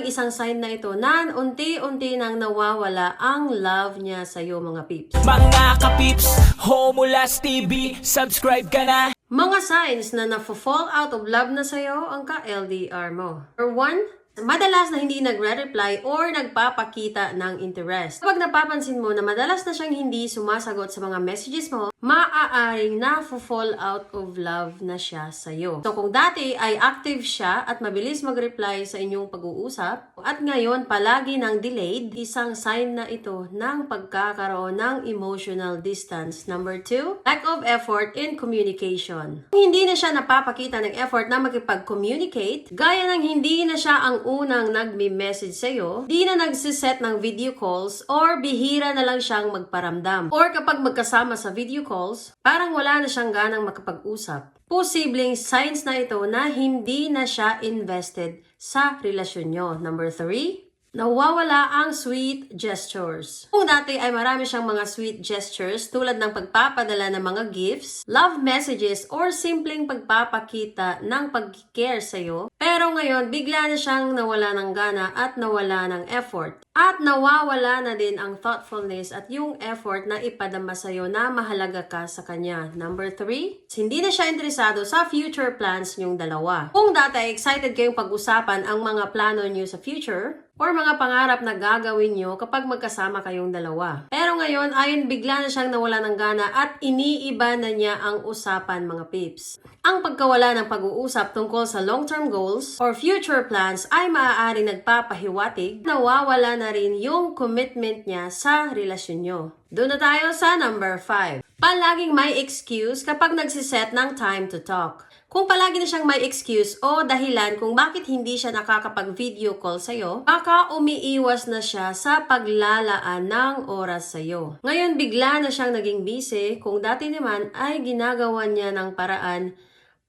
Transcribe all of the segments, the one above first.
maaaring isang sign na ito na unti-unti nang nawawala ang love niya sa iyo mga peeps. Mga kapips, Homulas TV, subscribe ka na Mga signs na na-fall out of love na sa'yo ang ka-LDR mo. Or one, madalas na hindi nagre-reply or nagpapakita ng interest. Kapag napapansin mo na madalas na siyang hindi sumasagot sa mga messages mo, maaaring na-fall out of love na siya sa'yo. So kung dati ay active siya at mabilis mag-reply sa inyong pag-uusap, at ngayon palagi ng delayed, isang sign na ito ng pagkakaroon ng emotional distance. Number two, lack of effort in communication. Kung hindi na siya napapakita ng effort na makipag-communicate, gaya ng hindi na siya ang unang nagme-message sa'yo, di na nagsiset ng video calls, or bihira na lang siyang magparamdam. Or kapag magkasama sa video calls, parang wala na siyang ganang makapag-usap. Posibleng signs na ito na hindi na siya invested sa relasyon nyo. Number three, Nawawala ang sweet gestures. Kung dati ay marami siyang mga sweet gestures tulad ng pagpapadala ng mga gifts, love messages, or simpleng pagpapakita ng pag-care sa'yo, pero ngayon bigla na siyang nawala ng gana at nawala ng effort. At nawawala na din ang thoughtfulness at yung effort na ipadama sa'yo na mahalaga ka sa kanya. Number three, hindi na siya interesado sa future plans niyong dalawa. Kung dati excited kayong pag-usapan ang mga plano niyo sa future, or mga pangarap na gagawin nyo kapag magkasama kayong dalawa. Pero ngayon, ayon bigla na siyang nawala ng gana at iniiba na niya ang usapan mga peeps. Ang pagkawala ng pag-uusap tungkol sa long-term goals or future plans ay maaaring nagpapahiwatig, nawawala na rin yung commitment niya sa relasyon nyo. Doon na tayo sa number 5. Palaging may excuse kapag nagsiset ng time to talk. Kung palagi na siyang may excuse o dahilan kung bakit hindi siya nakakapag-video call sa'yo, baka umiiwas na siya sa paglalaan ng oras sa'yo. Ngayon, bigla na siyang naging busy kung dati naman ay ginagawa niya ng paraan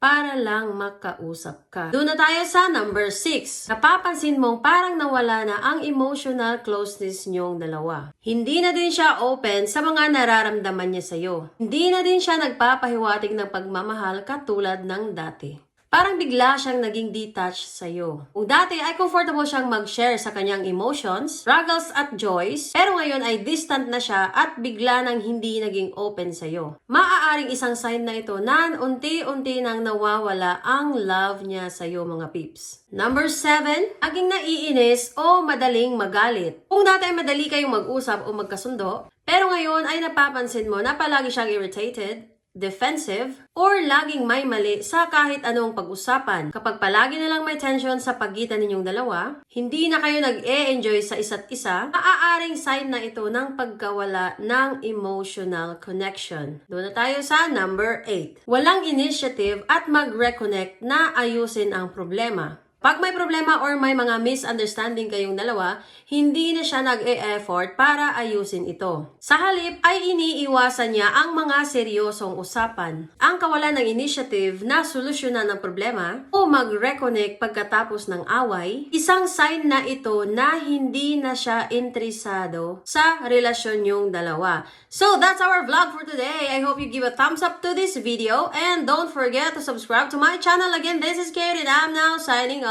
para lang makausap ka. Doon na tayo sa number 6. Napapansin mong parang nawala na ang emotional closeness niyong dalawa. Hindi na din siya open sa mga nararamdaman niya sa'yo. Hindi na din siya nagpapahiwatig ng pagmamahal katulad ng dati. Parang bigla siyang naging detached sa'yo. Kung dati ay comfortable siyang mag-share sa kanyang emotions, struggles at joys, pero ngayon ay distant na siya at bigla nang hindi naging open sa'yo. Maaaring isang sign na ito na unti-unti nang nawawala ang love niya sa'yo mga peeps. Number 7, aging naiinis o madaling magalit. Kung dati ay madali kayong mag-usap o magkasundo, pero ngayon ay napapansin mo na palagi siyang irritated, defensive, or laging may mali sa kahit anong pag-usapan. Kapag palagi na lang may tension sa pagitan ninyong dalawa, hindi na kayo nag-e-enjoy sa isa't isa, maaaring sign na ito ng pagkawala ng emotional connection. Doon na tayo sa number 8. Walang initiative at mag-reconnect na ayusin ang problema. Pag may problema or may mga misunderstanding kayong dalawa, hindi na siya nag-e-effort para ayusin ito. Sa halip ay iniiwasan niya ang mga seryosong usapan. Ang kawalan ng initiative na solusyonan ng problema o mag-reconnect pagkatapos ng away, isang sign na ito na hindi na siya interesado sa relasyon yung dalawa. So that's our vlog for today. I hope you give a thumbs up to this video and don't forget to subscribe to my channel. Again, this is Kate and I'm now signing.